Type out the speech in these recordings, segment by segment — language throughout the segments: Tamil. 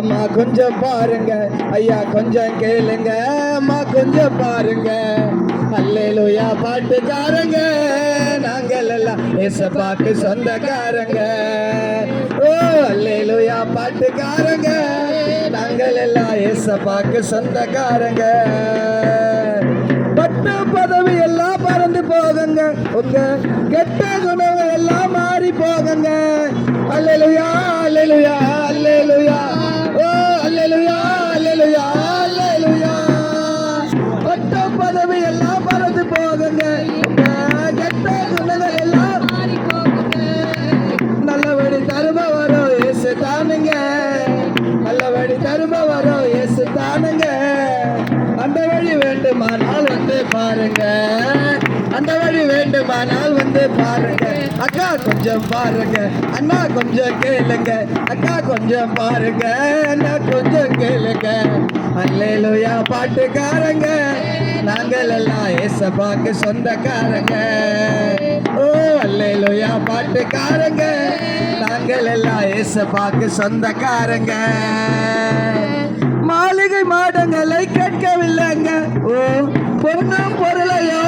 அம்மா கொஞ்சம் பாருங்க. ஐயா கொஞ்சம் கேளுங்க. அம்மா கொஞ்சம் பாருங்க. அல்லேலூயா பாட்டுக்காரங்க. நாங்கள் எல்லாம் ஏசப்பாக்கு சொந்தக்காரங்க. ஓ அல்லேலூயா பாட்டுக்காரங்க. நாங்கள் எல்லாம் ஏசப்பாக்கு சொந்தக்காரங்க. பட்டு பதவி எல்லாம் பறந்து போகுங்க. உங்க கெட்ட குணங்கள் எல்லாம் மாறி போகுங்க. அல்லேலூயா. அல்லேலூயா வேண்டுமானால் வந்து பாருங்க. அந்த வழி வேண்டுமானால் வந்து பாருங்க அக்கா கொஞ்சம் பாருங்க அண்ணா கொஞ்சம் கேளுங்க அக்கா கொஞ்சம் பாருங்க அண்ணா கொஞ்சம் கேளுங்க அல்லேலூயா பாட்டுக்காரங்க நாங்கள் எல்லாம் ஏசப்பாக்கு சொந்தக்காரங்க. ஓ அல்லேலூயா பாட்டுக்காரங்க. நாங்கள் எல்லாம் ஏசப்பாக்கு சொந்தக்காரங்க. மாளிகை மாடங்களை கேட்கவில்லைங்க. ஓ பொண்ணும் பொருளையோ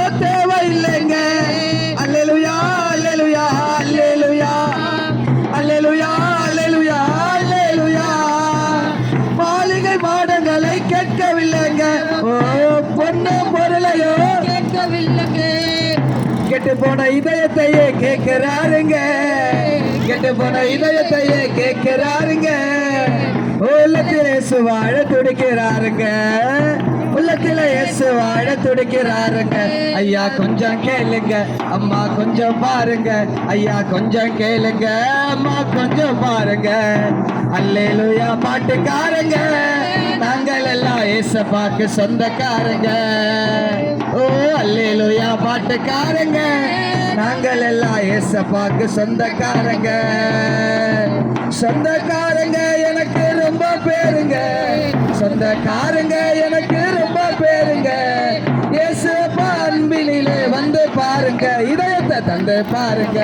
போன இதயத்தையே கேட்கிறாருங்க. கெட்டு போன இதயத்தையே கேட்கிறாருங்க. உள்ளத்தில் இயேசு வாழ துடிக்கிறாருங்க. உள்ளத்தில் இயேசு வாழ துடிக்கிறாருங்க. ஐயா கொஞ்சம் கேளுங்க. அம்மா கொஞ்சம் பாருங்க. ஐயா கொஞ்சம் கேளுங்க. அம்மா கொஞ்சம் பாருங்க. அல்லேலூயா பாட்டுக்காரங்க. நாங்கள் எல்லாம் ஏசப்பாக்கு சொந்தக்காரங்க. ஓ அல்லேலூயா பாட்டுக்காரங்க. நாங்கள் எல்லாம் ஏசப்பாக்கு சொந்தக்காரங்க. சொந்தக்காரங்க எனக்கு ரொம்ப பேருங்க. சொந்தக்காரங்க எனக்கு ரொம்ப பேருங்க. இயேசுப்பா அன்பினிலே வந்து பாருங்க. இதயத்தை தந்து பாருங்க.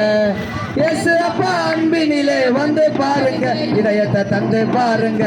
இயேசுப்பா அன்பினிலே வந்து பாருங்க. இதயத்தை தந்து பாருங்க.